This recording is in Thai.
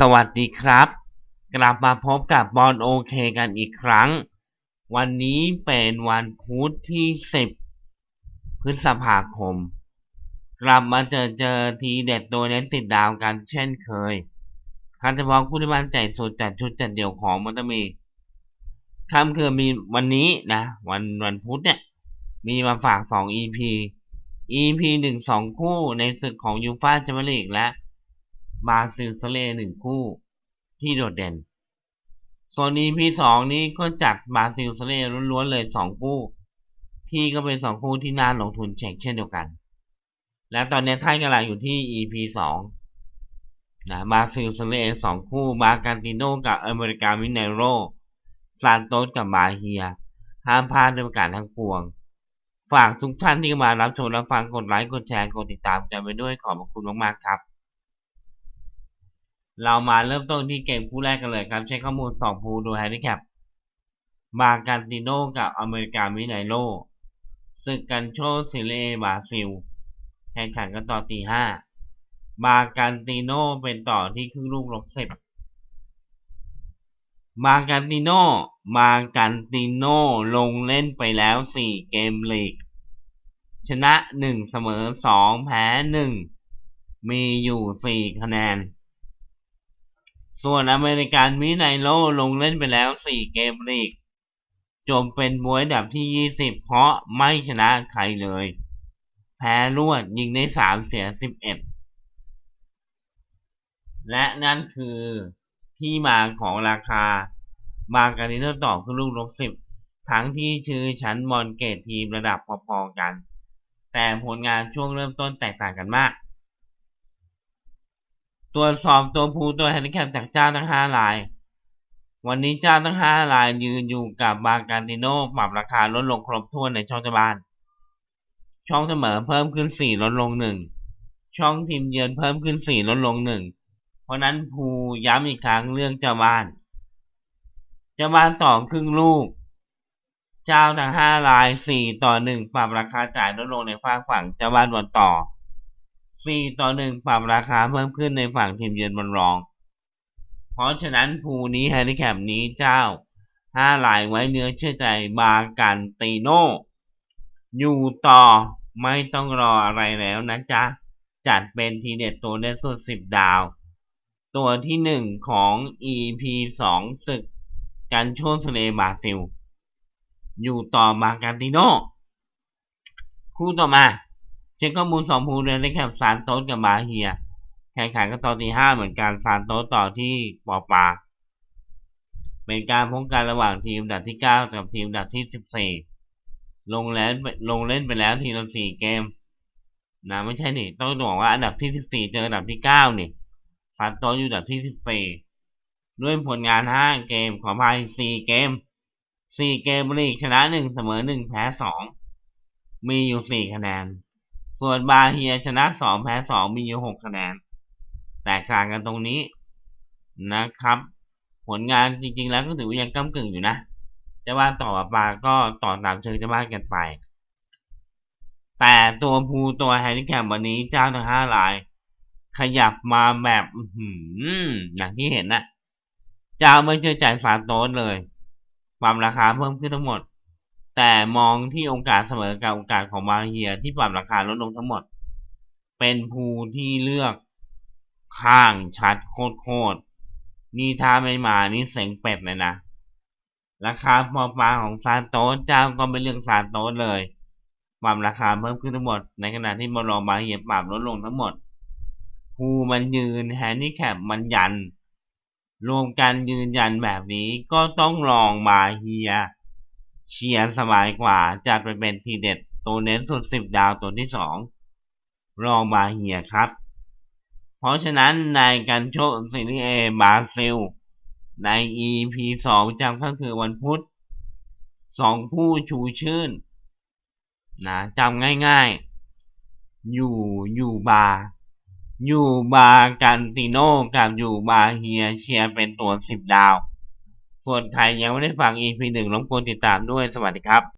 สวัสดีครับ กลับมาพบกับบอลโอเคกันอีกครั้ง วันนี้เป็นวันพุธที่ 10 พฤษภาคม กลับมาเจอเจอทีเด็ดตัวเน้นติดดาวกันเช่นเคยคันเฉพาะผู้ที่มั่นใจสุดจัดชุดจัดเดี่ยวของมันจะมีค่ำคือมีวันนี้นะ วันวันพุธเนี่ย มีมาฝาก 2 EP EP 1 2 คู่ในศึกของยูฟ่าแชมเปี้ยนลีกและาซิลสเลหนึ่งคู่ที่โดดเด่นส่วน EP สองนี้ก็จัดบาซิลสเลล้วนๆเลยสองคู่ ที่ก็เป็นสองคู่ที่น่าลงทุนเช็คเช่นเดียวกัน และตอนนี้ท่านกำลังอยู่ที่ EP สองนะบาซิลสเลสองคู่บาการติโนกับอเมริกาวินเนโรซานโตสกับบาเฮีย ห้ามพลาดด้วยประการทั้งปวง ฝากทุกท่านที่มารับชมรับฟังกดไลค์กดแชร์กดติดตามกันไปด้วยขอบคุณมากๆครับ เรามาเริ่มต้นที่เกมคู่แรกกันเลยครับ ใช้ข้อมูล2ภูดูแฮนดิแคปบาการติโนกับอเมริกามิไนโลศึกกันโชซิเลบาซิลแข่งขันกันต่อตีห้าบาการติโนเป็นต่อที่ครึ่งลูกลบสิบบาการติโนมาการติโนลงเล่นไปแล้ว4เกมลีก ชนะ1เสมอ2แพ้1มีอยู่4คะแนน ส่วนอเมริกันมิไนโลลงเล่นไปแล้ว 4 เกมลีกจมเป็นมวยดับที่ 20 เพราะไม่ชนะใครเลย แพ้รวดยิงได้ 3 เสีย 11 และนั่นคือที่มาของราคามาการิโนต่อคือลูกลบ10 ทั้งที่ชื่อชั้นมอนเกตทีมระดับพอๆกัน แต่ผลงานช่วงเริ่มต้นแตกต่างกันมาก ตรวจสอบตัวผู้ตัวแฮนดิแคปจากเจ้าทั้งห้าราย วันนี้เจ้าทั้งห้ารายยืนอยู่กับบาการติโนปรับราคาลดลงครบถ้วนในช่องเจ้าบ้าน ช่องเสมอเพิ่มขึ้นสี่ลดลงหนึ่งช่องทีมเยือนเพิ่มขึ้นสี่ลดลงหนึ่งเพราะนั้นภูย้ำอีกครั้งเรื่องเจ้าบ้านเจ้าบ้านต่อครึ่งลูก เจ้าทั้งห้ารายสี่ต่อหนึ่งปรับราคาจ่ายลดลงในฝั่งฝั่งเจ้าบ้านวันต่อ 4 ต่อ 1 ปรับราคาเพิ่มขึ้นในฝั่งทีมเยือนบนรอง เพราะฉะนั้นภูนี้แฮนดิแคปนี้เจ้า 5 ลายไว้เนื้อเชื่อใจบากันตีโนอยู่ต่อไม่ต้องรออะไรแล้วนะจ๊ะ จัดเป็นทีเด็ดตัวเด็ดสุด 10 ดาว ตัวที่ 1 ของ EP 2 ศึกกันโชนสเลบาซิล อยู่ต่อบากันติโนคู่ต่อมา เช็คข้อมูลสองภูเรียนได้แค่ซานโตสกับบาเฮีย แข่งขันกันต่อที่ห้าเหมือนกันซานโตสต่อที่ปอปา เป็นการพบกันระหว่างทีมดับที่เก้ากับทีมดับที่สิบสี่ลงแล้วลงเล่นไปแล้วทีละสี่เกม นะไม่ใช่นี่ต้องบอกว่าอันดับที่สิบสี่เจออันดับที่เก้านี่ซานโตสอยู่อันดับที่สิบสี่ด้วยผลงานห้าเกมขอพายสี่เกมสี่เกมลีกชนะหนึ่งเสมอหนึ่งแพ้สองมีอยู่สี่คะแนน ส่วนบาเฮียชนะสองแพ้สองมีอยู่หกคะแนน แตกต่างกันตรงนี้นะครับ ผลงานจริงๆแล้วก็ถือว่ายังก้ากึ่งอยู่นะจะว่าต่อปาก็ต่อตามเชิงจะบ้านกันไป แต่ตัวภูตัวแฮนดิแคปวันนี้เจ้าทั้งห้าลาย ขยับมาแบบหืมอย่างที่เห็นนะเจ้าไม่เชื่อใจฟาโต้เลย ความราคาเพิ่มขึ้นทั้งหมด แต่มองที่โอกาสเสมอกับโอกาสของบาเฮียที่ปรับราคาลดลงทั้งหมด เป็นภูที่เลือกข้างชัดโคตรนี่ถ้าไม่มานี่เสงเป็ดเลยนะ ราคาพอปลาของซานโตสเจ้าก็ไม่เลือกซานโตสเลยปรับราคาเพิ่มขึ้นทั้งหมด ในขณะที่มารอบาเฮียปรับลดลงทั้งหมดภูมันยืนแฮนดี้แคปมันยัน รวมกันยืนยันแบบนี้ก็ต้องลองบาเฮีย เชียร์สบายกว่า จัดไปเป็นทีเด็ดตัวเน้นสุดสิบดาวตัวที่สองรองบาเฮียครับ เพราะฉะนั้นในการโชว์ซีรีเอบาซิล ใน EP สองจำก็คือวันพุธสองผู้ชูชื่นนะจำง่ายๆ อยู่อยู่บาอยู่บากันติโนกับอยู่บาเฮียเชียร์เป็นตัวสิบดาว ส่วนใครยังไม่ได้ฟัง EP หนึ่งรบกวนติดตามด้วย สวัสดีครับ